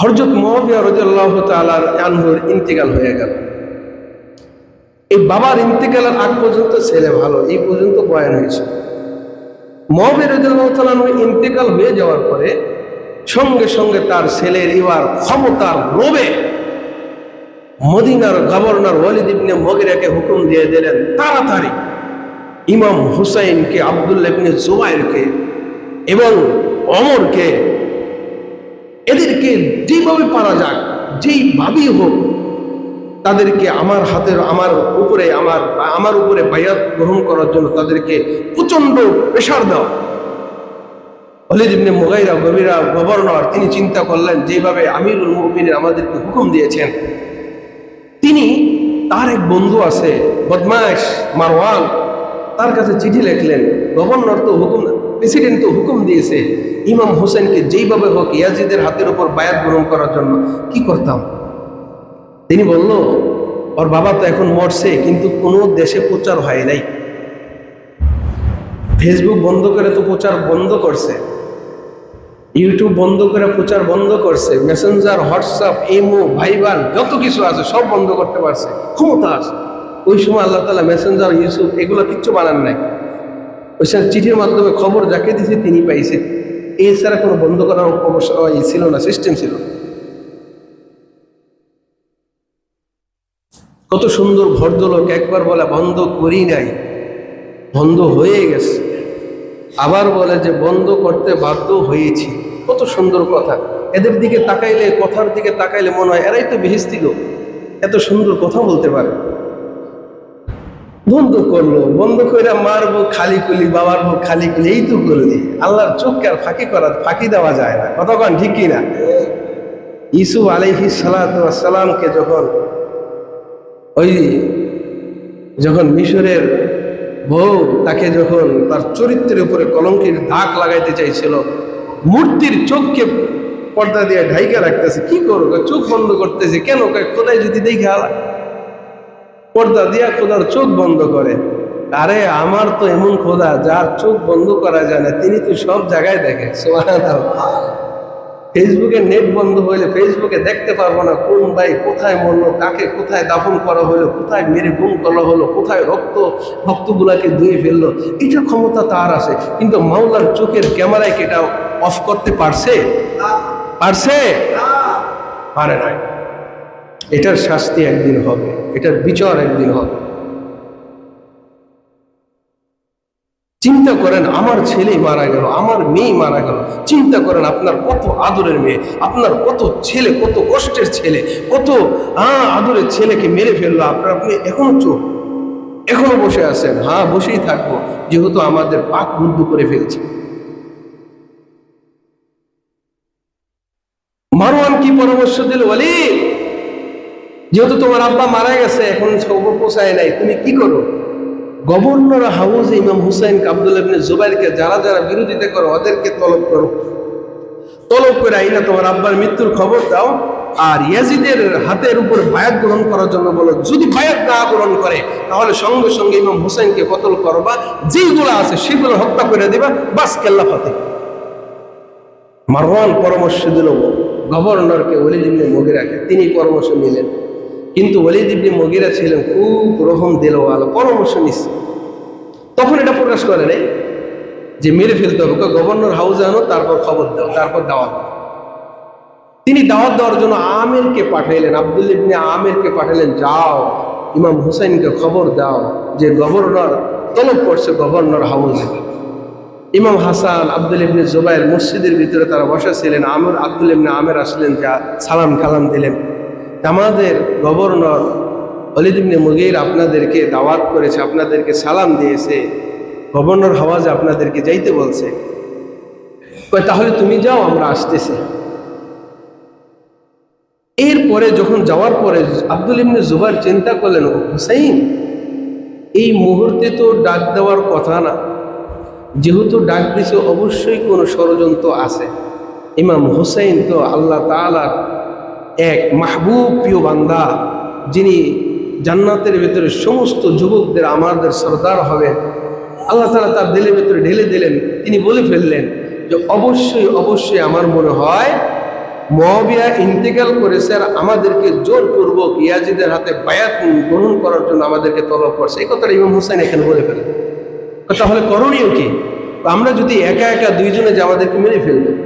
হরজত মহাবিয়া রজাল্লাহ তালার আনহুর ইন্তেকাল হয়ে গেল। এই বাবার ইন্তেকালের আগ পর্যন্ত ছেলে ভালো, এই পর্যন্ত বয়ান হয়েছে। মহাবিয়া রজাল্লাহ তালানহু ইন্তেকাল হয়ে যাওয়ার পরে সঙ্গে সঙ্গে তার ছেলের এবার ক্ষমতার লোভে মদিনার গভর্নর ওয়ালিদ ইবনে মগিরাকে হুকুম দিয়ে দিলেন, তাড়াতাড়ি ইমাম হুসাইনকে, আবদুল্লাহ ইবনে জুবাইরকে এবং অমরকে এদেরকে যেভাবে পারা যাক যেইভাবেই হোক, তাদেরকে আমার হাতের, আমার উপরে, আমার আমার উপরে বায়াত গ্রহণ করার জন্য তাদেরকে প্রচণ্ড প্রেশার দেওয়া অলিদ ইবনে মুগাইরা গভীরা গভর্নর, তিনি চিন্তা করলেন, যেভাবে আমিরুল মুমিনের আমাদেরকে হুকুম দিয়েছেন, তিনি তার এক বন্ধু আছে, বদমাশ মারওয়ান, তার কাছে চিঠি লিখলেন, গভর্নর তো হুকুম, প্রেসিডেন্ট তো হুকুম দিয়েছে ইমাম হোসেনকে যেইভাবে হোক ইয়াজিদের হাতের উপর বায়াত গ্রহণ করার জন্য কি করতাম? তিনি বলল, ওর বাবা তো এখন মরছে, কিন্তু কোনো দেশে প্রচার হয় নাই। ফেসবুক বন্ধ করে তো প্রচার বন্ধ করছে। ইউটিউব বন্ধ করে প্রচার বন্ধ করছে। মেসেঞ্জার হোয়াটসঅ্যাপ ইমো ভাইবার যত কিছু আছে সব বন্ধ করতে পারছে। ক্ষমতা আছে। ওই সময় আল্লাহ তালা মেসেঞ্জার ইউসুফ এগুলো কিচ্ছু বানান নাই। ওই সময় চিঠির মাধ্যমে খবর যাকে দিছে তিনি পাইছে। এছাড়া কোনো বন্ধ করার অবশ্য ছিল না সিস্টেম ছিল। কত সুন্দর ভদ্রলোক একবার বলে, বন্ধ করি নাই। বন্ধ হয়ে গেছে। আবার বলে যে, বন্ধ করতে বাধ্য হয়েছি। কত সুন্দর কথা। এদের দিকে তাকাইলে, কথার দিকে তাকাইলে মনে হয় এরাই তো বেহিস্তি এত সুন্দর কথা বলতে পারে। বন্ধ করল, বন্ধ করে মারবো, খালি কুলি, বাবার মুখ খালি কুলি, এই তো করলি আল্লাহর চোখকে আর ফাঁকি করা, ফাঁকি দেওয়া যায় না। কতক্ষণ ঠিক কি না ইসু আলহি সালাতামকে যখন ওই যখন মিশরের বউ তাকে যখন তার চরিত্রের উপরে কলঙ্কের দাগ লাগাইতে চাইছিল, মূর্তির চোখকে পর্দা দিয়ে ঢাইকা রাখতেছে, কি করব চোখ বন্ধ করতেছে। কেন? খোদায় যদি দেখে আলা পর্দা দিয়া খোদার চোখ বন্ধ করে। আরে আমার তো এমন খোদা যার চোখ বন্ধ করা যায় না তিনি তো সব জায়গায় দেখে ফেসবুকে নেট বন্ধ হইলে ফেসবুকে দেখতে পারব না কোন ভাই কোথায় মরলো কাকে কোথায় দাফন করা হলো কোথায় মেরে গুম করা হলো কোথায় রক্ত রক্তগুলাকে ধুয়ে ফেলল এটা ক্ষমতা তার আছে। কিন্তু মাওলার চোখের ক্যামেরায় কেটা অফ করতে পারছে? পারছে? পারে নাই। এটার শাস্তি একদিন হবে। এটার বিচার একদিন হবে। চিন্তা করেন, আমার ছেলে মারা গেল, আমার মেয়ে মারা গেল। চিন্তা করেন, আপনার কত আদরের মেয়ে, আপনার কত ছেলে, কত কষ্টের ছেলে, কত হ্যাঁ আদরের ছেলেকে মেরে ফেলল আপনার, আপনি এখনও চোখ, এখনও বসে আছেন। হ্যাঁ বসেই থাকব, যেহেতু আমাদের পাক রুদ্ধ করে ফেলছে। মারওয়ান কি পরামর্শ দিল? বলি যেহেতু তোমার আব্বা মারা গেছে, এখন খবর পোষায় নাই, তুমি কি করো? গভর্নর হাউজ ইমাম হুসাইন আব্দুল ইবনে জুবাইরকে যারা যারা বিরোধিতা করো, ওদেরকে তলব করো। তলব করে আইনা তোমার আব্বার মৃত্যুর খবর দাও, আর ইয়াজিদের হাতের উপর বায়াত গ্রহণ করার জন্য বলো, যদি বায়াত না গ্রহণ করে, তাহলে সঙ্গে সঙ্গে ইমাম হুসাইনকে কতল করবা, যেইগুলো আছে সেগুলো হত্যা করে দিবা, বাস কেল্লা ফাতে। মারওয়ান পরামর্শ দিল, গভর্নরকে ওলিদ ইবনে মগিরাকে, তিনি পরামর্শ নিলেন। কিন্তু ওলিদ ইবনে মগিরা ছিলেন খুব রহম দিলওয়ালা, পরামর্শ নিচ্ছে তখন এটা প্রকাশ করে নাই যে মেরে ফেলতে হবে। গভর্নর হাউসে আনো, তারপর খবর দাও, তারপর দাওয়াত তিনি দাওয়াত দেওয়ার জন্য আমেরকে পাঠাইলেন, আব্দুল ইবনে আমেরকে পাঠাইলেন, যাও, ইমাম হুসাইনকে খবর দাও যে গভর্নর তলব করছে গভর্নর হাউসে ইমাম হাসান, আব্দুল ইবনে জুবাইর মসজিদের ভিতরে তারা বসা ছিলেন, আমর, আব্দুল ইবনে আমের আসলেন, যা সালাম কালাম দিলেন। আমাদের গভর্নর অলিদ ইবনে মুগির আপনাদেরকে দাওয়াত করেছে, আপনাদেরকে সালাম দিয়েছে। গভর্নর হাওয়াজে আপনাদেরকে যাইতে বলছে। তাহলে তুমি যাও, আমরা আসতেছি। এরপরে যখন যাওয়ার পরে আব্দুল ইবনে জুবার চিন্তা করলেন হুসাইন, এই মুহূর্তে তো ডাক দেওয়ার কথা না। যেহেতু ডাক দিছে, অবশ্যই কোনো ষড়যন্ত্র আছে। ইমাম হুসাইন তো আল্লাহ তালার এক মাহবুব প্রিয় বান্দা, যিনি জান্নাতের ভেতরে সমস্ত যুবকদের, আমাদের সর্দার হবে। আল্লাহ তালা তার দিলের ভেতরে ঢেলে দিলেন। তিনি বলে ফেললেন যে, অবশ্যই অবশ্যই আমার মনে হয় মহাবিয়া ইন্তেকাল করেছে আর আমাদেরকে জোরপূর্বক ইয়াজিদের হাতে বায়াত গ্রহণ করার জন্য আমাদেরকে তলব করছে এই কথাটা ইমাম হুসাইন এখানে বলে ফেলে তাহলে করণীয় কি? আমরা যদি একা একা দুইজনে যে আমাদেরকে মেরে ফেলবে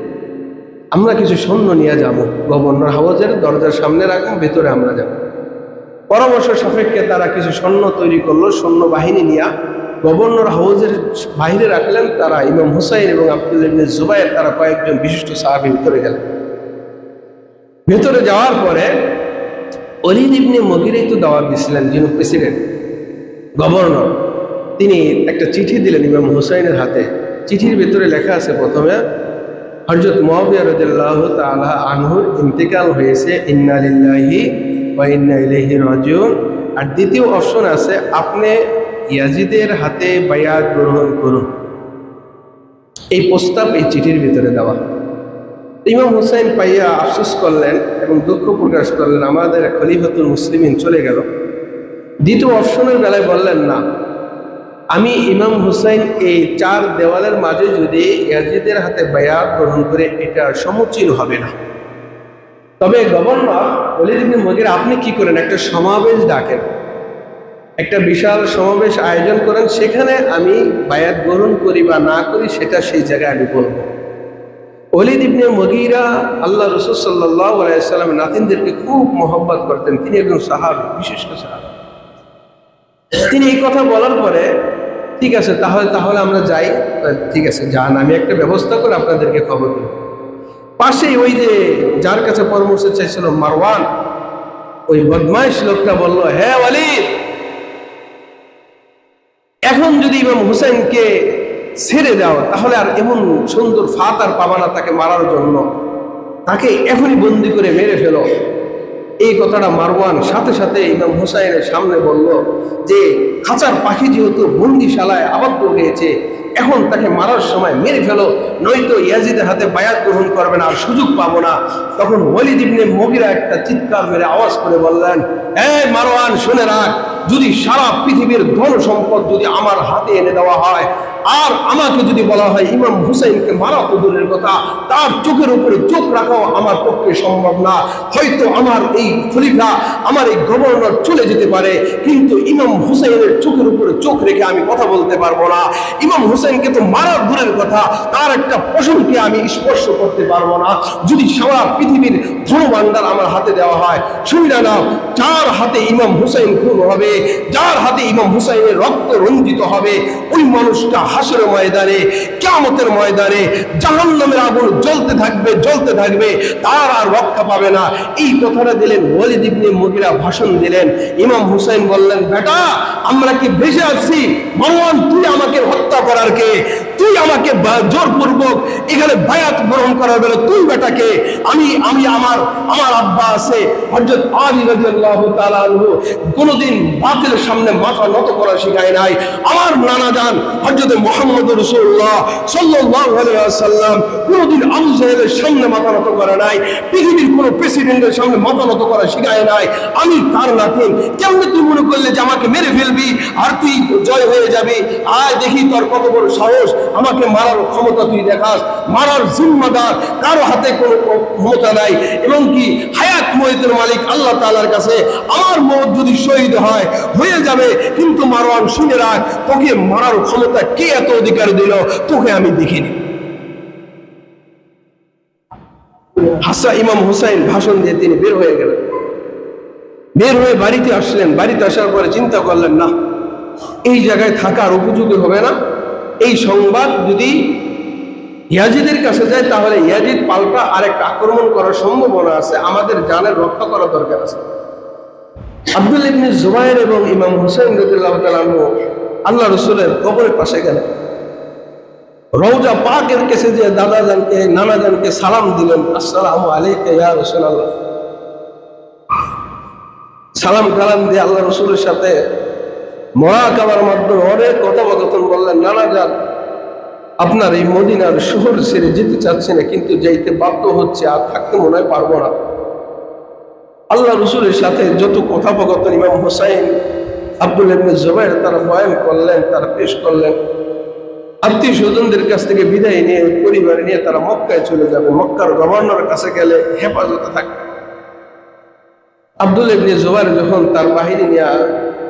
আমরা কিছু সৈন্য নিয়ে যাব। গভর্নর হাউজের দরজার সামনে রাখব ভেতরে আমরা যাব। পরামর্শ সাপেক্ষে তারা কিছু সৈন্য তৈরি করল, সৈন্য বাহিনী নিয়ে। গভর্নর হাউজের বাইরে রাখলেন তারা, ইমাম হুসাইন এবং আব্দুল জুবাইর, তারা কয়েকজন বিশিষ্ট সাহাবি ভিতরে গেলেন। ভেতরে যাওয়ার পরে অলিদ ইবনে মগিরেই তো দাওয়াত দিছিলেন, যিনি প্রেসিডেন্ট, গভর্নর। তিনি একটা চিঠি দিলেন ইমাম হুসাইনের হাতে। চিঠির ভেতরে লেখা আছে প্রথমে হজরত মহাবিয়া রদুল্লাহ তালা আনহুর ইন্তেকাল হয়েছে ইন্নালিল্লাহি বা ইন্না ইলাইহি রাজিউন। আর দ্বিতীয় অপশন আছে, আপনি ইয়াজিদের হাতে বায়াত গ্রহণ করুন। এই প্রস্তাব এই চিঠির ভিতরে দেওয়া। ইমাম হুসাইন পাইয়া আফসোস করলেন এবং দুঃখ প্রকাশ করলেন, আমাদের খলিফাতুল মুসলিমিন চলে গেল। দ্বিতীয় অপশনের বেলায় বললেন, না আমি ইমাম হুসাইন এই চার দেওয়ালের মাঝে যদি ইয়াজিদের হাতে বায়াত গ্রহণ করে, এটা সমুচীন হবে না। তবে গভর্নর অলিদিন মগির, আপনি কি করেন? একটা সমাবেশ ডাকেন। একটা বিশাল সমাবেশ আয়োজন করেন, সেখানে আমি বায়াত গ্রহণ করি বা না করি, সেটা সেই জায়গায় আমি বলব। অলিদ ইবনে মগিরা আল্লাহ রসুল সাল্লাহ আলাইসাল্লাম নাতিনদেরকে খুব মহব্বত করতেন। তিনি একজন সাহাবি বিশিষ্ট সাহাবি। তিনি এই কথা বলার পরে ঠিক আছে, তাহলে তাহলে আমরা যাই। ঠিক আছে, যান, আমি একটা ব্যবস্থা করে আপনাদেরকে খবর দিই। পাশেই ওই যে যার কাছে পরামর্শ চাইছিল মারওয়ান, ওই বদমাইশ লোকটা বলল হ্যাঁ ওয়ালিদ, এখন যদি ইমাম হুসেনকে ছেড়ে দাও, তাহলে আর এমন সুন্দর ফাত আর পাবা না তাকে মারার জন্য। তাকে এখনই বন্দি করে মেরে ফেলো। এই কথাটা মারওয়ান সাথে সাথে ইমাম হুসাইনের সামনে বলল যে, খাঁচার পাখি যেহেতু বন্দিশালায় আবদ্ধ হয়েছে, এখন তাকে মারার সময় মেরে ফেলো, নয়তো ইয়াজিদের হাতে বায়াত গ্রহণ করবে না, আর সুযোগ পাবো না। তখন ওয়ালিদ মগিরা একটা চিৎকার মেরে আওয়াজ করে বললেন, এই মারওয়ান, শুনে রাখ, যদি সারা পৃথিবীর ধন সম্পদ যদি আমার হাতে এনে দেওয়া হয় আর আমাকে যদি বলা হয় ইমাম হুসাইনকে মারা তো কথা, তার চোখের উপরে চোখ রাখাও আমার পক্ষে সম্ভব না। হয়তো আমার এই খলিফা, আমার এই গভর্নর চলে যেতে পারে, কিন্তু ইমাম হুসাইনের চোখের উপরে চোখ রেখে আমি কথা বলতে পারব না। ইমাম হুসাইনকে তো মারা দূরের কথা, তার একটা পশমকে আমি স্পর্শ করতে পারব না। যদি সারা পৃথিবীর ধনভাণ্ডার আমার হাতে দেওয়া হয়, সুবিধা নাও, যার হাতে ইমাম হুসাইন খুন হবে, যার হাতে ইমাম হুসাইনের রক্ত রঞ্জিত হবে, ওই মানুষটা হাসরের ময়দানে কেমতের ময়দানে জাহান্নামের আগুন জ্বলতে থাকবে জ্বলতে থাকবে, তার আর রক্ষা পাবে না। এই কথাটা দিলেন ওয়ালিদ ইবনে মুগিরা ভাষণ দিলেন। ইমাম হুসাইন বললেন, বেটা, আমরা কি ভেসে আছি মারওয়ান তুই আমাকে হত্যা করার কে? তুই আমাকে জোরপূর্বক এখানে বায়াত গ্রহণ করার বেলা তুই বেটাকে, আমি আমি আমার আমার আব্বা আছে, হযরত আলী তাআলা আনহু, কোনোদিন বাতিলের সামনে মাথা নত করা শেখায় নাই। আমার নানা জান, হযরত মুহাম্মদ রাসূলুল্লাহ সাল্লাল্লাহু আলাইহি ওয়াসাল্লাম, কোনোদিন আবু জাহেলের সামনে মাথা নত করে নাই, পৃথিবীর কোনো প্রেসিডেন্টের সামনে মাথা নত করা শেখায় নাই। আমি তার নাতিন কেমনে তুই মনে করলে যে আমাকে মেরে ফেলবি? আর তুই জয় হয়ে যাবি? আয় দেখি তোর কত বড় সাহস। আমাকে মারার ক্ষমতা তুই দেখাস, মারার জিম্মাদার কারও হাতে কোনো ক্ষমতা নাই। এবং কি হায়াত মহিতের মালিক আল্লাহ তাআলার কাছে আমার মত যদি শহীদ হয়, হয়ে যাবে। কিন্তু মারওয়ান শুনে রাখ, তোকে মারার ক্ষমতা কে এত অধিকার দিল, তোকে আমি দেখিনি। হাসা ইমাম হুসাইন ভাষণ দিয়ে তিনি বের হয়ে গেলেন। বের হয়ে বাড়িতে আসলেন। বাড়িতে আসার পরে চিন্তা করলেন, না, এই জায়গায় থাকার উপযোগী হবে না? এই সংবাদ যদি ইয়াজিদের কাছে যায়, তাহলে ইয়াজিদ পাল্টা আরেকটা আক্রমণ করার সম্ভাবনা আছে। আমাদের জানের রক্ষা করা দরকার আছে। আব্দুল ইবনে জুবাইর এবং ইমাম হুসেন রাদিয়াল্লাহু তাআলা আল্লাহ রসুলের কবরের পাশে গেলেন। রওজা পাকের কাছে যে দাদা জানকে, নানা জানকে সালাম দিলেন, আসসালামু আলাইকা ইয়া রাসূলুল্লাহ। সালাম কালাম দিয়ে আল্লাহ রসুলের সাথে মহাকাবার মাধ্যমে অনেক কথোপকথন বললেন, নানা যান আপনার এই মদিনার শহর ছেড়ে যেতে চাচ্ছে না, কিন্তু যাইতে বাধ্য হচ্ছে, আর থাকতে মনে হয় পারব না। আল্লাহ রসুলের সাথে যত কথোপকথন ইমাম হোসাইন, আব্দুল ইবনে জুবাইর তারা বয়ান করলেন, তারা পেশ করলেন। আত্মীয় স্বজনদের কাছ থেকে বিদায় নিয়ে, পরিবার নিয়ে তারা মক্কায় চলে যাবে। মক্কার গভর্নর কাছে গেলে হেফাজতে থাকবে। আব্দুল ইবনে জোবার যখন তার বাহিনী নিয়ে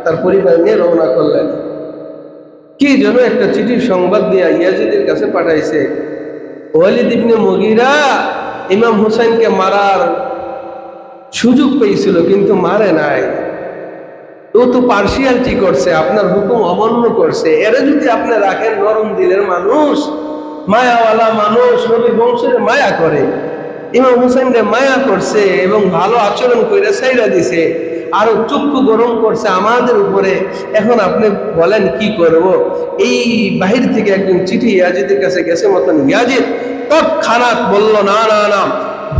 তার পরিবার নিয়ে রওনা করলেন। কি যেন একটা চিঠির সংবাদ দিয়া ইয়াজিদের কাছে পাঠাইছে, ওয়ালিদ ইবনে মগিরা ইমাম হোসেনকে মারার সুযোগ পেয়েছিল, কিন্তু মারে নাই। ও তো পার্সিয়ালিটি করছে, আপনার হুকুম অমান্য করছে। এরা যদি আপনি রাখেন নরম দিলের মানুষ, মায়াওয়ালা মানুষ নবীর বংশের মায়া করে। ইমাম হুসেনরে মায়া করছে এবং ভালো আচরণ করে সাইরা দিছে। আরও চক্ষু গরম করছে আমাদের উপরে। এখন আপনি বলেন, কি করব? এই বাহির থেকে একজন চিঠি ইয়াজিদের কাছে গেছে মতন। ইয়াজিদ তৎক্ষণাৎ বলল, না না না,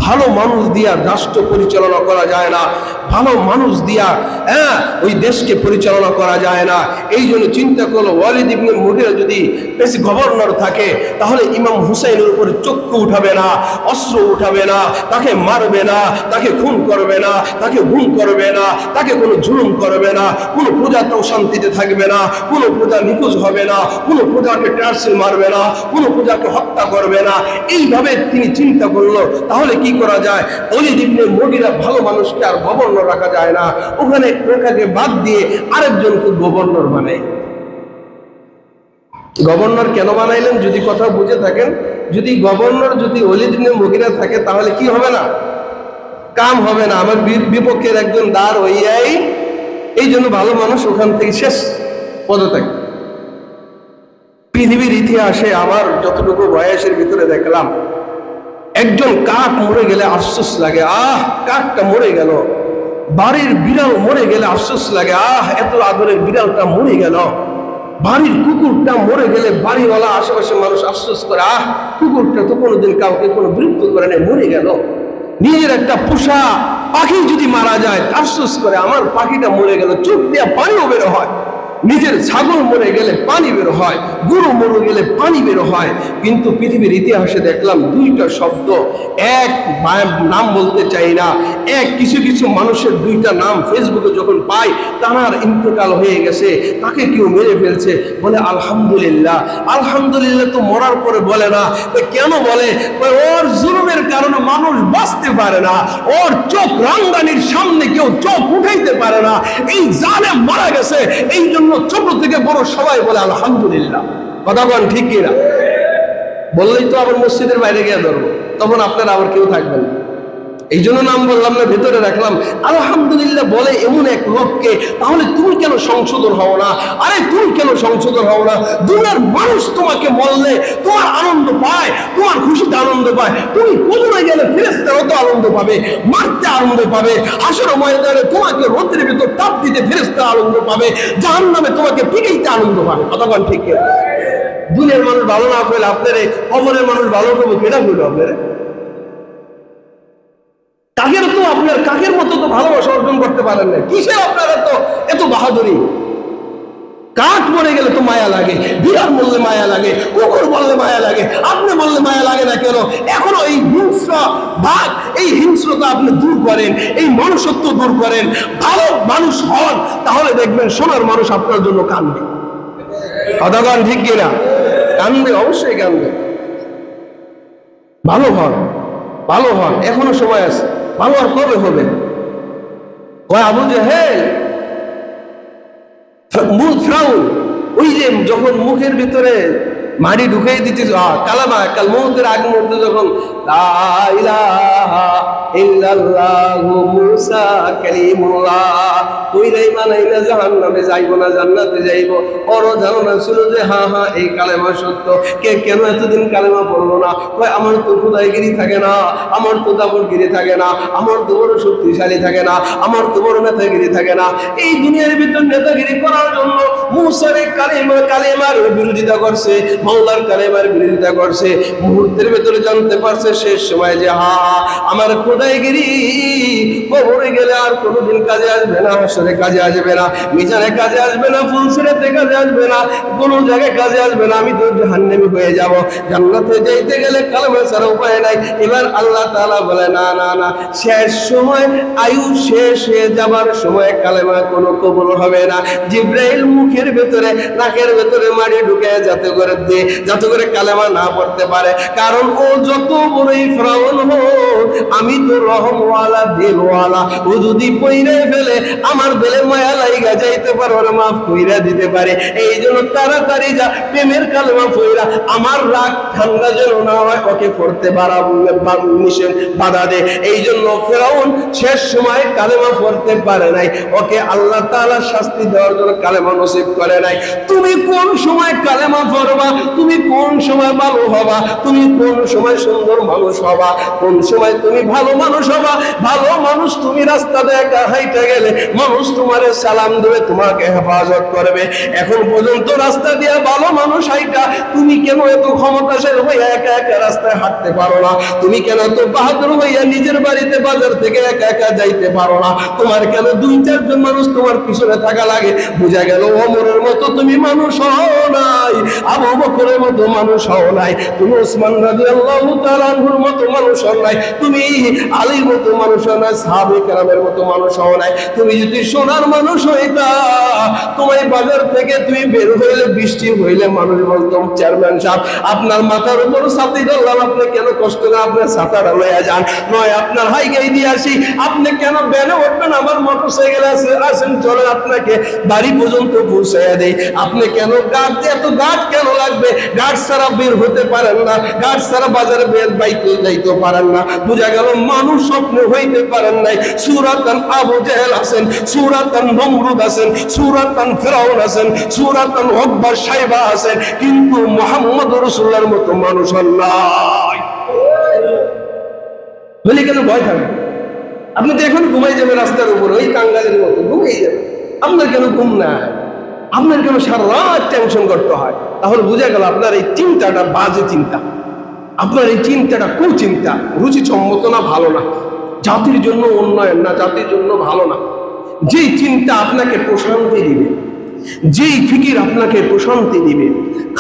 ভালো মানুষ দিয়া রাষ্ট্র পরিচালনা করা যায় না। ভালো মানুষ দিয়া হ্যাঁ ওই দেশকে পরিচালনা করা যায় না। এই জন্য চিন্তা করল, ওয়ালিদ ইবনে মুগিরা যদি বেশি গভর্নর থাকে, তাহলে ইমাম হুসাইনের উপরে চক্ষু উঠাবে না, অস্ত্র উঠাবে না, তাকে মারবে না, তাকে খুন করবে না, তাকে গুম করবে না, তাকে কোনো জুলুম করবে না, কোনো প্রজাতেও শান্তিতে থাকবে না, কোনো প্রজা নিখোঁজ হবে না, কোনো প্রজাকে ট্রান্সিল মারবে না, কোনো প্রজাকে হত্যা করবে না। এইভাবে তিনি চিন্তা করল, তাহলে কি করা যায়? অলি দিবনে মগিরা ভালো মানুষকে আর গভর্নর রাখা যায় না। ওখানে ওখানে বাদ দিয়ে আরেকজনকে গভর্নর বানায়। গভর্নর কেন বানাইলেন যদি কথা বুঝে থাকেন? যদি গভর্নর যদি অলিদিনে মগিরা থাকে, তাহলে কি হবে না? কাম হবে না। আমার বিপক্ষের একজন দাঁড় হইয়াই এই জন্য ভালো মানুষ ওখান থেকে শেষ পদত্যাগ। পৃথিবীর ইতিহাসে আমার যতটুকু বয়সের ভিতরে দেখলাম, একজন কাক মরে গেলে আফসোস লাগে। আহ, কাকটা মরে গেল। বাড়ির বিড়াল মরে গেলে আফসোস লাগে, আহ, এত আদরের বিড়ালটা মরে গেল। বাড়ির কুকুরটা মরে গেলে বাড়িওয়ালা আশেপাশে মানুষ আফসোস করে, আহ, কুকুরটা তো কোনোদিন কাউকে কোনো বিরক্ত করে নেই, মরে গেল। নিজের একটা পোষা পাখি যদি মারা যায়, আফসোস করে, আমার পাখিটা মরে গেল চোখ দিয়ে পানিও বেরো হয়। নিজের ছাগল মরে গেলে পানি বের হয়, গরু মরে গেলে পানি বের হয়। কিন্তু পৃথিবীর ইতিহাসে দেখলাম দুইটা শব্দ, এক নাম বলতে চাই না, এক কিছু কিছু মানুষের দুইটা নাম ফেসবুকে যখন পাই তার ইন্তেকাল হয়ে গেছে, তাকে কেউ মেরে ফেলছে, বলে আলহামদুলিল্লাহ। আলহামদুলিল্লাহ তো মরার পরে বলে না কেন বলে? ওর জুলুমের কারণে মানুষ বাঁচতে পারে না, ওর চোখ রাঙ্গানির সামনে কেউ চোখ উঠাইতে পারে না, এই জানে মারা গেছে এই জন্য ছোট থেকে বড় সবাই বলে, আলহামদুলিল্লাহ। কথা বল, ঠিক কিনা? বললেই তো আবার মসজিদের বাইরে গিয়ে ধরবো। তখন আপনারা আবার কেউ থাকবেন না। এই জন্য নাম বললাম না, ভেতরে রাখলাম। আলহামদুলিল্লাহ বলে এমন এক লোককে, তাহলে তুমি কেন সংশোধন হও না? আরে তুমি কেন সংশোধন হও না? দুনিয়ার মানুষ তোমাকে বললে তোমার আনন্দ পায়, তোমার খুশিতে আনন্দ পায়। তুমি কবরে গেলে ফেরেস্তারও তো আনন্দ পাবে, মারতে আনন্দ পাবে। আসর ময়দানে তোমাকে রোদ্রের ভিতর তাপ দিতে ফেরেস্তা আনন্দ পাবে জাহান নামে তোমাকে পিকাইতে আনন্দ পাবে। কতক্ষণ ঠিক? দুনিয়ার মানুষ ভালো না পেলে আপনারে কবরের মানুষ ভালো করব কেনা করবে আপনারা? কাকের তো আপনার কাকের মতো তো ভালোবাসা অর্জন করতে পারেন না। কিসের আপনার তো এত বাহাদুরি? কাক মরে গেলে তো মায়া লাগে, বিড়াল বললে মায়া লাগে, কুকুর বললে মায়া লাগে, আপনি বললে মায়া লাগে না কেন? এখনও এই হিংস্র ভাগ এই হিংস্রতা আপনি দূর করেন, এই মনুষ্যত্ব দূর করেন, ভালো মানুষ হন, তাহলে দেখবেন সোনার মানুষ আপনার জন্য কানবে কথাগান ঠিক কিনা? কানবে অবশ্যই কানবে ভালো হন ভালো হন, এখনও সময় আছে। আর কবে হবে? ও আবু জাহেল? ওই যে যখন মুখের ভিতরে মাড়ি ঢুকিয়ে দিতে কালামা, কাল মুহূর্তের আগ মুহূর্তে যখন জাহান্নামে যাইব না, জান্নাতে যাইব। এই কালেমা সত্য। কে, কেন এতদিন কালেমা পড়ল না? আমার তো খুদাইগিরি থাকে না, আমার তো দাবরগিরি থাকে না, আমার তো বড় শক্তিশালী থাকে না, আমার তো বড় নেতাগিরি থাকে না। এই দুনিয়ার ভিতর নেতাগিরি করার জন্য মুসারে কালেমা, কালেমার বিরোধিতা করছে, মাওলার কালেমার বিরোধিতা করছে। মুহূর্তের ভেতরে জানতে পারছে শেষ সময় যে হা আমার খোদাইগিরি, কবরে গেলে আর কোনোদিন কাজে আসবে না, হাসরে কাজে আসবে না, মিজানে কাজে আসবে না, ফুলসিরাতে কাজে আসবে না, কোনো জায়গায় কাজে আসবে না, আমি তো জাহান্নামি হয়ে যাব। জান্নাতে যাইতে গেলে কালেমা ছাড়া উপায় নাই। এবার আল্লাহ তাআলা বলে, না না না, শেষ সময়, আয়ু শেষ হয়ে যাবার সময় কালেমা কোনো কবুল হবে না। জিব্রাইল মুখের ভেতরে, নাকের ভেতরে মারি ঢুকে যাতে করে দে, যাতে করে কালেমা না পড়তে পারে। কারণ ও যত ফ্রাউন হোক আমি তো রহমওয়ালা, দিলওয়ালা। ও যদি পইরে ফেলে, আমার বেলে মায়া লাইগা যাইতে পারো আর মাফ কইরা দিতে পারে। এই জন্য তাড়াতাড়ি যা, প্রেমের কালেমা আমার রাগ ঠান্ডা যেন না হয়, ওকে পড়তে বাধা দে। এই জন্য ফেরাউন শেষ সময় কালেমা পড়তে পারে নাই। ওকে আল্লাহ তাআলা শাস্তি দেওয়ার জন্য কালেমা নসিব করে নাই। তুমি কোন সময় কালেমা পড়বা? তুমি কোন সময় ভালো হবা? তুমি কোন সময় সুন্দর মানুষ হবা কোন সময় তুমি ভালো মানুষ হবা? ভালো মানুষ তুমি রাস্তা দেখা হাইতে গেলে মানুষ তোমার সালাম দেবে, তোমাকে হেফাজত করবে। এখন পর্যন্ত রাস্তা দিয়ে ভালো মানুষ হাইটা তুমি কেন এত ক্ষমতাশালী হয়ে একা একা রাস্তায় হাঁটতে পারো না? তুমি কেন এত বাহাদুর হইয়া নিজের বাড়িতে বাজার থেকে একা একা যাইতে পারো না? তোমার কেন দুই, চারজন মানুষ তোমার পিছনে থাকা লাগে? বোঝা গেল অমরের মতো তুমি মানুষ হও নাই, আবু বকরের মতো মানুষ হও নাই। তুমি ওসমান রাদিয়াল্লাহু তাআলার মতো মানুষ হও নাই। তুমি আলীর মতো মানুষ হও নাই, সাহাবে কেরামের মতো মানুষ হও নাই। তুমি যদি সোনার মানুষ হইতা তোমার বাজার থেকে তুমি বের হইলে বৃষ্টি হইলে মানুষ বলতো, চেয়ারম্যান সাহেব, আপনার মাথার উপর ছাতি ধরলাম, আপনি কেন কষ্ট করে আপনার ছাতাটা লইয়া যান? নয়, আপনার হাই গাই দিয়ে আসি। আপনি কেন ব্যানে উঠবেন? আমার মোটর সাইকেল আছে আসেন, চলেন আপনাকে বাড়ি পর্যন্ত পৌঁছাইয়া দেই। আপনি কেন গাছ এত গাছ কেন লাগবে? গাছ ছাড়া বের হতে পারেন না। গাছ ছাড়া বাজারে বের বাইকে যাইতে পারেন না। গেল, মানুষ স্বপ্নে হইতে পারেন নাই। আবু জেহেল আছেন নমরুদ আছেন ফেরাউন আছেন সাইবা আছেন, কিন্তু মোহাম্মদ রসুল্লার মতো মানুষ নাই। বলি কেন ভয় থাকবে? আপনি তো এখন ঘুমাই যাবেন রাস্তার উপর, ওই কাঙ্গালের মতো, ঘুমিয়ে যাবেন। আপনার কেন ঘুম নাই? আপনার কেন সারা রাত টেনশন করতে হয়? তাহলে বোঝা গেল আপনার এই চিন্তাটা বাজে চিন্তা। আপনার এই চিন্তাটা কুচিন্তা রুচিসম্মত না ভালো না? জাতির জন্য উন্নয়ন না, জাতির জন্য ভালো না। যেই চিন্তা আপনাকে প্রশান্তি দিবে যেই ফিকির আপনাকে প্রশান্তি দিবে,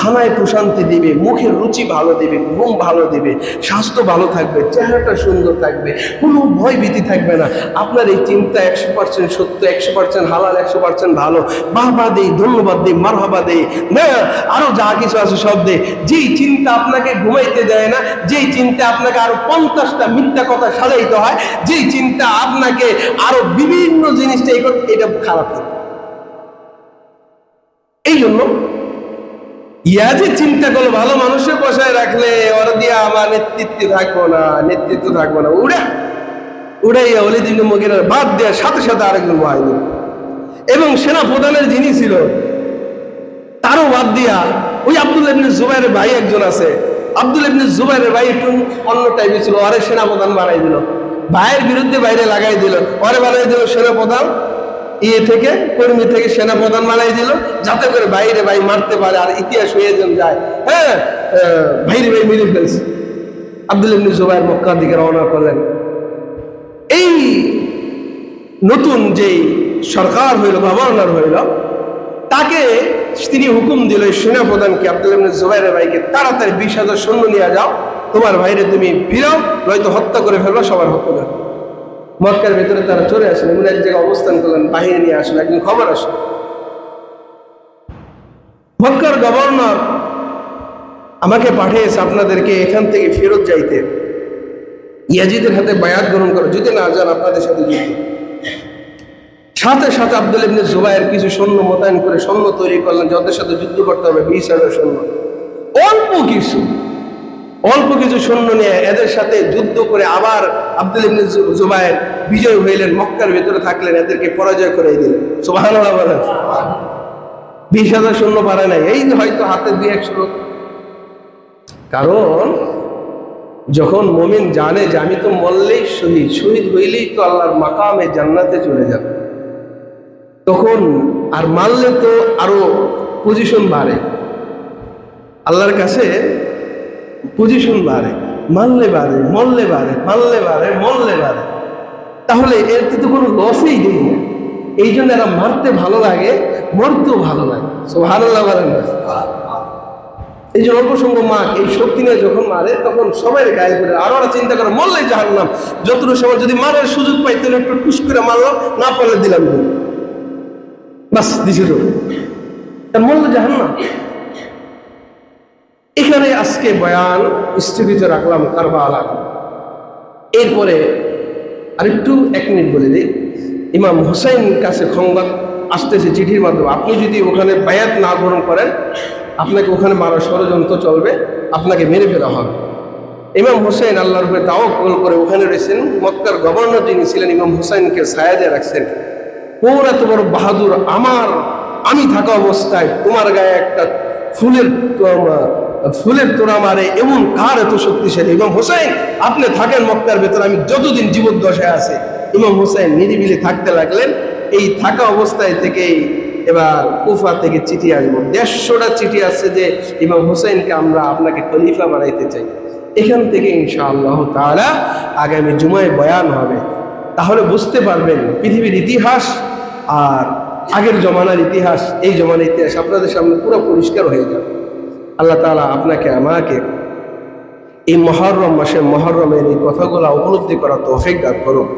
খানায় প্রশান্তি দিবে মুখের রুচি ভালো দিবে, ঘুম ভালো দিবে, স্বাস্থ্য ভালো থাকবে, চেহারাটা সুন্দর থাকবে, কোনো ভয় ভীতি থাকবে না। আপনার এই চিন্তা একশো পার্সেন্ট সত্য, একশো পার্সেন্ট হালাল, একশো পার্সেন্ট ভালো। বাহবা দেই, ধন্যবাদ দেই, মারহাবা দেই। না, আরও যা কিছু আছে সব দে যেই চিন্তা আপনাকে ঘুমাইতে দেয় না, যেই চিন্তা আপনাকে আরও পঞ্চাশটা মিথ্যা কথা সাজাইতে হয়, যেই চিন্তা আপনাকে আরও বিভিন্ন জিনিসটা এটা খারাপ চিন্তা। এই জন্য ইয়া যে চিন্তা করল ভালো মানুষের বসায় রাখলে ওরা দিয়ে আমার নেতৃত্বে থাকব না, নেতৃত্ব থাকব না। উড়া, উড়াইয়া অলি দিন মুখের বাদ দেওয়ার সাথে সাথে আরেকজন বাহিনী। এবং সেনা প্রধানের যিনি ছিল, তারও বাদ দিয়া ওই আব্দুল ইবনে জুবাইরের ভাই একজন আছে। আব্দুল ইবনে জুবাইরের ভাই একটু অন্য টাইপের ছিল সেনা প্রধান বানাই দিল। ভাইয়ের বিরুদ্ধে বাইরে লাগাই দিল, ওরে বানাই দিল সেনা প্রধান ইয়ে থেকে, কর্মী থেকে সেনা প্রধান বানাই দিল, যাতে করে বাইরে ভাই মারতে পারে আর ইতিহাস হয়ে যায়। হ্যাঁ ভাইরে ভাই মেরে ফেলছে। আব্দুল ইবনে জুবাইর মক্কার দিকে রওনা করলেন। এই নতুন যেই সরকার হইল, গভর্নর হইল, তাকে তিনি হুকুম দিল সেনাপ্রধানকে, আব্দুল ইবনে জুবাইরের ভাইকে, তাড়াতাড়ি বিশ হাজার সৈন্য নিয়ে যাও, তোমার ভাইরে তুমি ফিরাও, নয়তো হত্যা করে ফেলবা, সবার হত্যা করে মক্কার ভেতরে তারা চলে আসেন এমন এক জায়গায় অবস্থান করলেন বাহিনী নিয়ে আসেন একদিন খবর আসে মক্কার গভর্নর আমাকে পাঠিয়েছে আপনাদেরকে এখান থেকে ফেরত যাইতে। ইয়াজিদের হাতে বায়াত গ্রহণ করে। যদি না যান, আপনাদের সাথে যুদ্ধ। সাথে সাথে আব্দুল ইবনে জুবাইর কিছু সৈন্য মোতায়েন করে সৈন্য তৈরি করলেন, যাদের সাথে যুদ্ধ করতে হবে, বিশ হাজার সৈন্য। অল্প কিছু। অল্প কিছু সৈন্য নিয়ে এদের সাথে যুদ্ধ করে আবার আব্দুল ইবনে জু- জুবাইর বিজয় হইলেন, মক্কার ভেতরে থাকলেন, এদেরকে পরাজয় করে দিলেন। সুবহানাল্লাহ বিশ হাজার সৈন্য পারে নাই। এই হয়তো হাতে দুই একশো কারণ, যখন মমিন জানে যে আমি তো মরলেই শহীদ শহীদ হইলেই তো আল্লাহর মাকামে জান্নাতে চলে যাবে। তখন আর মারলে তো আরও পজিশন বাড়ে। আল্লাহর কাছে পজিশন বাড়ে মারলে বাড়ে মরলে বাড়ে মারলে বাড়ে মরলে বাড়ে। তাহলে এর তো কোনো লসই নেই। এই জন্য এরা মারতে ভালো লাগে, মরতেও ভালো লাগে। সো ভালো এই যে অল্প সংখ্যক মা এই শক্তি নিয়ে যখন মারে, তখন সবাই গায়ে করে আরও ওরা চিন্তা করে, মরলেই জাহান্নাম। যতটুকু সময় যদি মারার সুযোগ পাই, তাহলে একটু টুস করে মারলো না পারলে দিলাম। বাস দিছিল মরলে জাহান্নাম। এখানে আজকে বয়ান স্থগিত রাখলাম কারবালা। এরপরে আরেকটু এক মিনিট বলে দিই। ইমাম হুসাইন কাছে সংবাদ আসতেছে চিঠির মাধ্যমে। আপনি যদি ওখানে বায়াত না গ্রহণ করেন, আপনাকে ওখানে মারার ষড়যন্ত্র চলবে, আপনাকে মেরে ফেলা হবে। ইমাম হুসাইন আল্লাহর উপরে তাও কল করে ওখানে রয়েছেন। মক্কার গভর্নর যিনি ছিলেন, ইমাম হুসাইনকে ছায়া রাখছেন। ওর এত বড় বাহাদুর, আমার, আমি থাকা অবস্থায় তোমার গায়ে একটা ফুলের ফুলের তোড়া মারে, এমন কার এত শক্তিশালী? ইমাম হোসেন আপনি থাকেন মক্কার ভেতর, আমি যতদিন জীবদ্দশায় আছে। ইমাম হোসেন নিরিবিলি থাকতে লাগলেন। এই থাকা অবস্থায় থেকেই এবার কুফা থেকে চিঠি আসব। দেড়শোটা চিঠি আসছে যে ইমাম হোসেনকে আমরা আপনাকে খলিফা বানাইতে চাই। এখান থেকে ইনশাআল্লাহ তাআলা আগামী জুমায় বয়ান হবে। তাহলে বুঝতে পারবেন, পৃথিবীর ইতিহাস আর আগের জমানার ইতিহাস, এই জমানার ইতিহাস আপনাদের সামনে পুরো পরিষ্কার হয়ে যাবে। আল্লাহ তালা আপনাকে, আমাকে এই মহরম মাসে মহরমের এই কথাগুলো উপলব্ধি করা তৌফিক দান করুন।